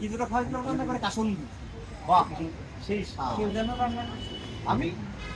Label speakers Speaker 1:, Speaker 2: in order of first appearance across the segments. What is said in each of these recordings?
Speaker 1: কিছুটা খাওয়াইতে রান্না করে কাসুন বাহ। সেই কেউ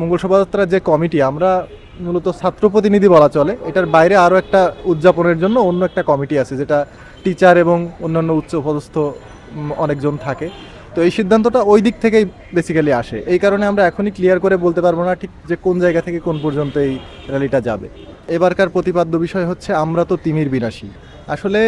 Speaker 2: মঙ্গল শোভাযাত্রার যে কমিটি, আমরা মূলত ছাত্র প্রতিনিধি বলা চলে। এটার বাইরে আরও একটা উদযাপনের জন্য অন্য একটা কমিটি আছে, যেটা টিচার এবং অন্যান্য উচ্চ পদস্থ অনেকজন থাকে। তো এই সিদ্ধান্তটা ওই দিক থেকেই বেসিক্যালি আসে। এই কারণে আমরা এখনই ক্লিয়ার করে বলতে পারব না ঠিক যে কোন জায়গা থেকে কোন পর্যন্ত এই র্যালিটা যাবে। এবারকার প্রতিপাদ্য বিষয় হচ্ছে, আমরা তো তিমির বিনাশী। আসলে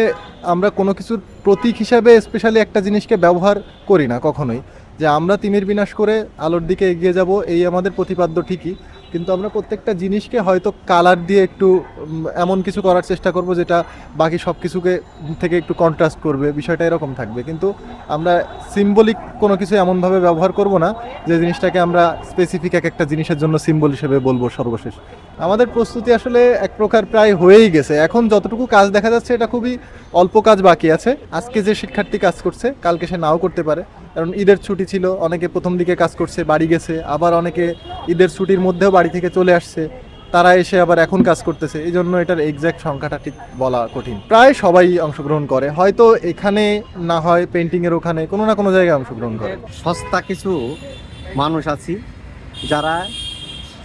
Speaker 2: আমরা কোনো কিছুর প্রতীক হিসাবে স্পেশালি একটা জিনিসকে ব্যবহার করি না কখনোই। যে আমরা তিমির বিনাশ করে আলোর দিকে এগিয়ে যাব, এই আমাদের প্রতিপাদ্য ঠিকই। কিন্তু আমরা প্রত্যেকটা জিনিসকে হয়তো কালার দিয়ে একটু এমন কিছু করার চেষ্টা করব যেটা বাকি সব কিছুকে থেকে একটু কন্ট্রাস্ট করবে, বিষয়টা এরকম থাকবে। কিন্তু আমরা সিম্বলিক কোনো কিছু এমনভাবে ব্যবহার করব না যে জিনিসটাকে আমরা স্পেসিফিক এক একটা জিনিসের জন্য সিম্বল হিসেবে বলব সর্বশেষ। আমাদের প্রস্তুতি আসলে এক প্রকার প্রায় হয়েই গেছে। এখন যতটুকু কাজ দেখা যাচ্ছে, এটা খুবই অল্প কাজ বাকি আছে। আজকে যে শিক্ষার্থী কাজ করছে, কালকে সে নাও করতে পারে। কারণ ঈদের ছুটি ছিল, অনেকে প্রথম দিকে কাজ করছে, বাড়ি গেছে, আবার অনেকে ঈদের ছুটির মধ্যেও বাড়ি থেকে চলে আসছে, তারা এসে আবার এখন কাজ করতেছে এই জন্য এটার এক্স্যাক্ট সংখ্যাটা ঠিক বলা কঠিন। প্রায় সবাই অংশগ্রহণ করে, হয়তো এখানে না হয় পেন্টিংয়ের ওখানে, কোনো না কোনো জায়গায় অংশগ্রহণ করে।
Speaker 1: সস্তা কিছু মানুষ আছি, যারা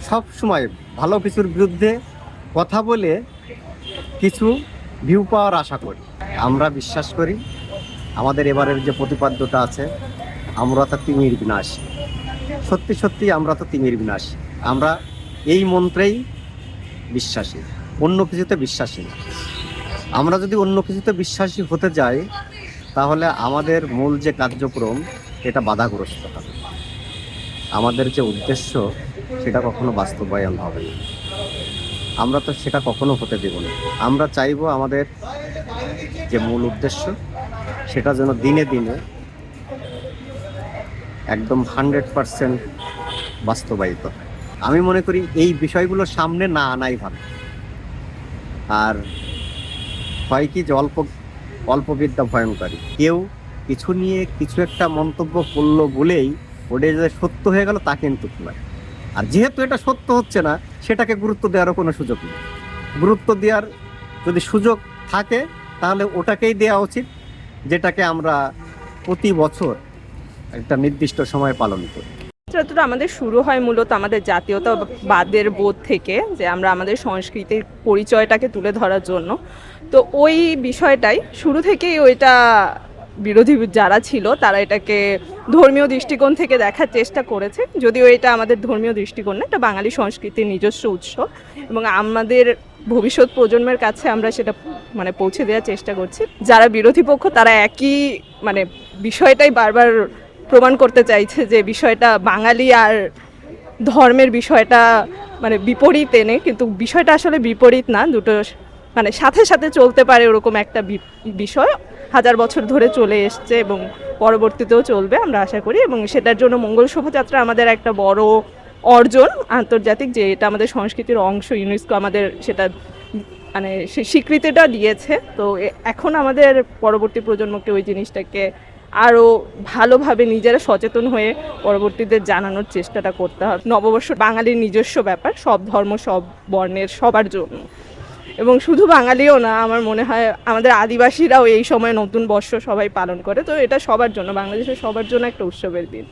Speaker 1: সব সময় ভালো কিছুর বিরুদ্ধে কথা বলে কিছু ভিউ পাওয়ার আশা করি। আমরা বিশ্বাস করি, আমাদের এবারের যে প্রতিপাদ্যটা আছে আমরা তো তিমির বিনাশ। সত্যি সত্যি আমরা তো তিমির বিনাশ। আমরা এই মন্ত্রেই বিশ্বাসী, অন্য কিছুতে বিশ্বাসী না। আমরা যদি অন্য কিছুতে বিশ্বাসী হতে যাই, তাহলে আমাদের মূল যে কার্যক্রম, এটা বাধাগ্রস্ত হবে আমাদের যে উদ্দেশ্য, সেটা কখনো বাস্তবায়ন হবে না। আমরা তো সেটা কখনো হতে দেব না। আমরা চাইব আমাদের যে মূল উদ্দেশ্য, সেটা যেন দিনে দিনে একদম হান্ড্রেড পারসেন্ট বাস্তবায়িত। আমি মনে করি এই বিষয়গুলো সামনে না আনাই ভালো। আর হয় কি যে অল্প অল্প বিদ্যা ভয়ঙ্করী কেউ কিছু নিয়ে কিছু একটা মন্তব্য করল বলেই ওটা যে সত্য হয়ে গেল তা কিন্তু নয়। আর যেহেতু এটা সত্য হচ্ছে না, সেটাকে গুরুত্ব দেওয়ারও কোনো সুযোগ নেই। গুরুত্ব দেওয়ার যদি সুযোগ থাকে, তাহলে ওটাকেই দেওয়া উচিত, যেটাকে আমরা প্রতি বছর একটা নির্দিষ্ট সময় পালন করি।
Speaker 3: যাত্রাটা আমাদের শুরু হয় মূলত আমাদের জাতীয়তাবাদের বোধ থেকে, যে আমরা আমাদের সংস্কৃতির পরিচয়টাকে তুলে ধরার জন্য। তো ওই বিষয়টাই, শুরু থেকেই ওইটা বিরোধী যারা ছিল, তারা এটাকে ধর্মীয় দৃষ্টিকোণ থেকে দেখার চেষ্টা করেছে। যদিও এটা আমাদের ধর্মীয় দৃষ্টিকোণ না, এটা বাঙালি সংস্কৃতির নিজস্ব উৎসব এবং আমাদের ভবিষ্যৎ প্রজন্মের কাছে আমরা সেটা মানে পৌঁছে দেওয়ার চেষ্টা করছি। যারা বিরোধী পক্ষ, তারা একই মানে বিষয়টাই বারবার প্রমাণ করতে চাইছে যে বিষয়টা বাঙালি আর ধর্মের বিষয়টা মানে বিপরীত এনে, কিন্তু বিষয়টা আসলে বিপরীত না, দুটো মানে সাথে সাথে চলতে পারে ওরকম একটা বিষয়। হাজার বছর ধরে চলে এসছে এবং পরবর্তীতেও চলবে আমরা আশা করি এবং সেটার জন্য মঙ্গল শোভাযাত্রা আমাদের একটা বড় অর্জন আন্তর্জাতিক, যে এটা আমাদের সংস্কৃতির অংশ ইউনেস্কো আমাদের সেটা মানে স্বীকৃতিটা দিয়েছে। তো এখন আমাদের পরবর্তী প্রজন্মকে ওই জিনিসটাকে আরও ভালোভাবে নিজেরা সচেতন হয়ে পরবর্তীতে জানানোর চেষ্টাটা করতে হবে। নববর্ষ বাঙালির নিজস্ব ব্যাপার, সব ধর্ম, সব বর্ণের সবার জন্য। এবং শুধু বাঙালিও না, আমার মনে হয় আমাদের আদিবাসীরাও এই সময় নতুন বর্ষ সবাই পালন করে। তো এটা সবার জন্য, বাংলাদেশের সবার জন্য একটা উৎসবের দিন।